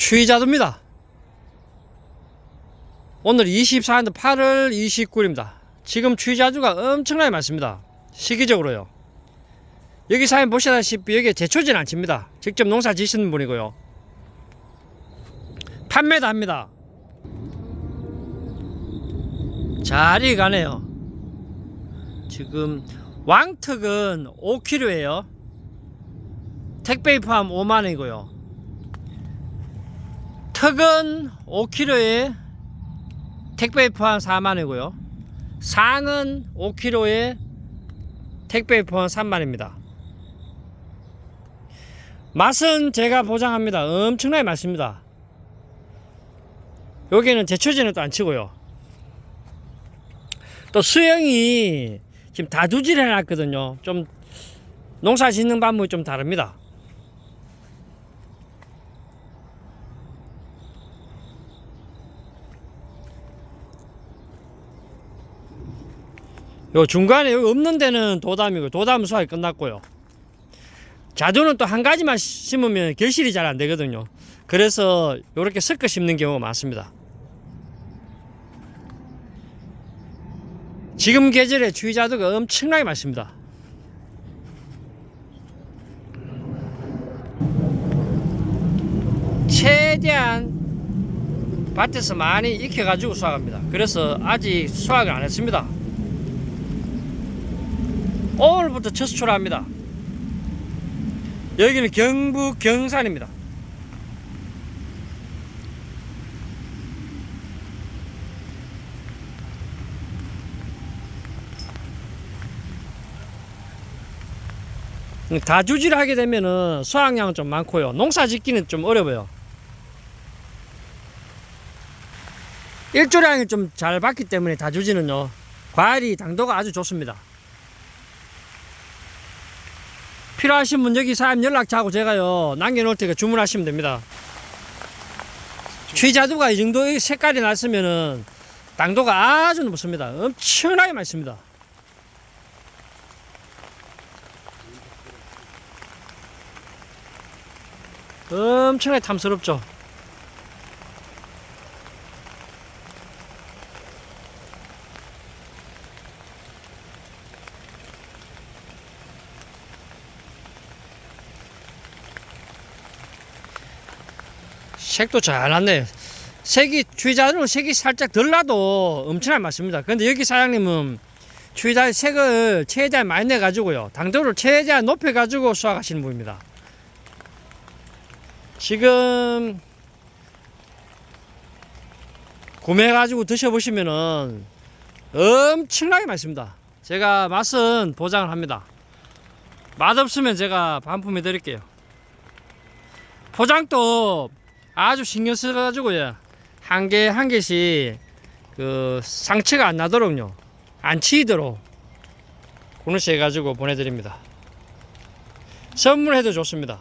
추위자두입니다. 오늘 24년도 8월 29일입니다. 지금 추위자두가 엄청나게 많습니다. 시기적으로요. 여기 사연 보시다시피 여기에 제초진 안 칩니다. 직접 농사 지시는 분이고요. 판매도 합니다. 잘 익어가네요. 지금 왕특은 5kg예요. 택배 포함 5만원이고요. 턱은 5kg에 택배 포함 4만원이고요. 상은 5kg에 택배 포함 3만원입니다. 맛은 제가 보장합니다. 엄청나게 맛있습니다. 여기는 제초제는 또 안 치고요. 또 수영이 지금 다두질 해놨거든요. 좀 농사 짓는 방법이 좀 다릅니다. 요 중간에 여기 없는 데는 도담이고 도담 수확이 끝났고요. 자두는 또 한 가지만 심으면 결실이 잘 안 되거든요. 그래서 이렇게 섞어 심는 경우가 많습니다. 지금 계절에 추위자두가 엄청나게 많습니다. 최대한 밭에서 많이 익혀가지고 수확합니다. 그래서 아직 수확을 안 했습니다. 오늘부터 첫 수출합니다. 여기는 경북 경산입니다. 다주질 하게 되면은 수확량은 좀 많고요. 농사 짓기는 좀 어려워요. 일조량이 좀 잘 받기 때문에 다주지는요. 과일이 당도가 아주 좋습니다. 필요하신 분 여기 사람 연락처하고 제가요 남겨놓을 테니까 주문하시면 됩니다. 취자두가 이 정도 색깔이 났으면은 당도가 아주 높습니다. 엄청나게 맛있습니다. 엄청나게 탐스럽죠. 색도 잘 났네요. 색이 추위자는 색이 살짝 덜 나도 엄청나게 맛있습니다. 근데 여기 사장님은 추위자 색을 최대한 많이 내 가지고요. 당도를 최대한 높여 가지고 수확하시는 분입니다. 지금 구매해 가지고 드셔 보시면은 엄청나게 맛있습니다. 제가 맛은 보장을 합니다. 맛없으면 제가 반품해 드릴게요. 포장도 아주 신경 써가지고요. 한 개 한 개씩 그 상처가 안 나도록요. 안 치이도록 그렇게 해가지고 보내드립니다. 선물해도 좋습니다.